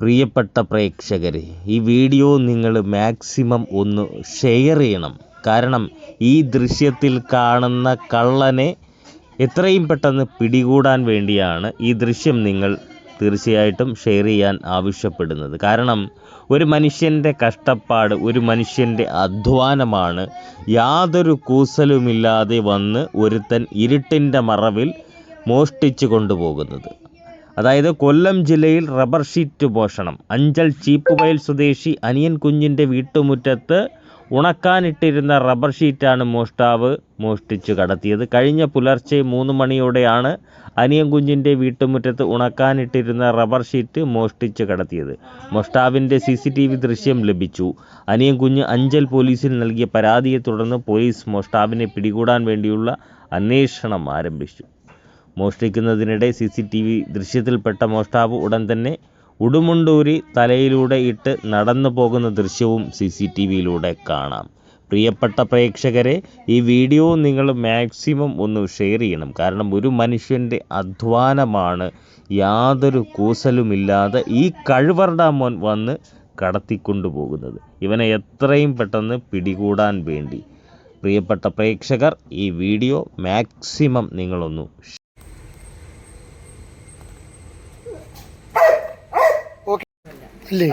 പ്രിയപ്പെട്ട പ്രേക്ഷകരെ ഈ വീഡിയോ നിങ്ങൾ മാക്സിമം ഒന്ന് ഷെയർ ചെയ്യണം. കാരണം ഈ ദൃശ്യത്തിൽ കാണുന്ന കള്ളനെ എത്രയും പെട്ടെന്ന് പിടികൂടാൻ വേണ്ടിയാണ് ഈ ദൃശ്യം നിങ്ങൾ തീർച്ചയായിട്ടും ഷെയർ ചെയ്യാൻ ആവശ്യപ്പെടുന്നത്. കാരണം ഒരു മനുഷ്യന്റെ കഷ്ടപ്പാട് ഒരു മനുഷ്യന്റെ അധ്വാനമാണ് യാതൊരു കൂസലുമില്ലാതെ വന്ന് ഒരുത്തൻ ഇരുട്ടിന്റെ മറവിൽ മോഷ്ടിച്ചു കൊണ്ടുപോകുന്നത്. അതായത് കൊല്ലം ജില്ലയിൽ റബ്ബർ ഷീറ്റ് പോഷണം. അഞ്ചൽ ചീപ്പുവയൽ സ്വദേശി അനിയൻ കുഞ്ഞിന്റെ വീട്ടുമുറ്റത്ത് ഉണക്കാനിട്ടിരുന്ന റബ്ബർ ഷീറ്റാണ് മോഷ്ടാവ് മോഷ്ടിച്ചു കടത്തിയത്. കഴിഞ്ഞ പുലർച്ചെ മൂന്ന് മണിയോടെയാണ് അനിയൻ കുഞ്ഞിന്റെ വീട്ടുമുറ്റത്ത് ഉണക്കാനിട്ടിരുന്ന റബ്ബർ ഷീറ്റ് മോഷ്ടിച്ചു കടത്തിയത്. മോഷ്ടാവിന്റെ സി സി ടി വി ദൃശ്യം ലഭിച്ചു. അനിയൻ കുഞ്ഞ് അഞ്ചൽ പോലീസിൽ നൽകിയ പരാതിയെ തുടർന്ന് പോലീസ് മോഷ്ടാവിനെ പിടികൂടാൻ വേണ്ടിയുള്ള അന്വേഷണം ആരംഭിച്ചു. മോഷ്ടിക്കുന്നതിനിടെ സി സി ടി വി ദൃശ്യത്തിൽപ്പെട്ട മോഷ്ടാവ് ഉടൻ തന്നെ ഉടുമുണ്ടൂരി തലയിലൂടെ ഇട്ട് നടന്നു പോകുന്ന ദൃശ്യവും സി സി ടി വിയിലൂടെ കാണാം. പ്രിയപ്പെട്ട പ്രേക്ഷകരെ ഈ വീഡിയോ നിങ്ങൾ മാക്സിമം ഒന്ന് ഷെയർ ചെയ്യണം. കാരണം ഒരു മനുഷ്യന്റെ അധ്വാനമാണ് യാതൊരു കൂസലുമില്ലാതെ ഈ കഴിവറുടെ മോൻ വന്ന് കടത്തിക്കൊണ്ടുപോകുന്നത്. ഇവനെ എത്രയും പെട്ടെന്ന് പിടികൂടാൻ വേണ്ടി. പ്രിയപ്പെട്ട പ്രേക്ഷകർ ഈ വീഡിയോ മാക്സിമം നിങ്ങളൊന്ന് അല്ലേ?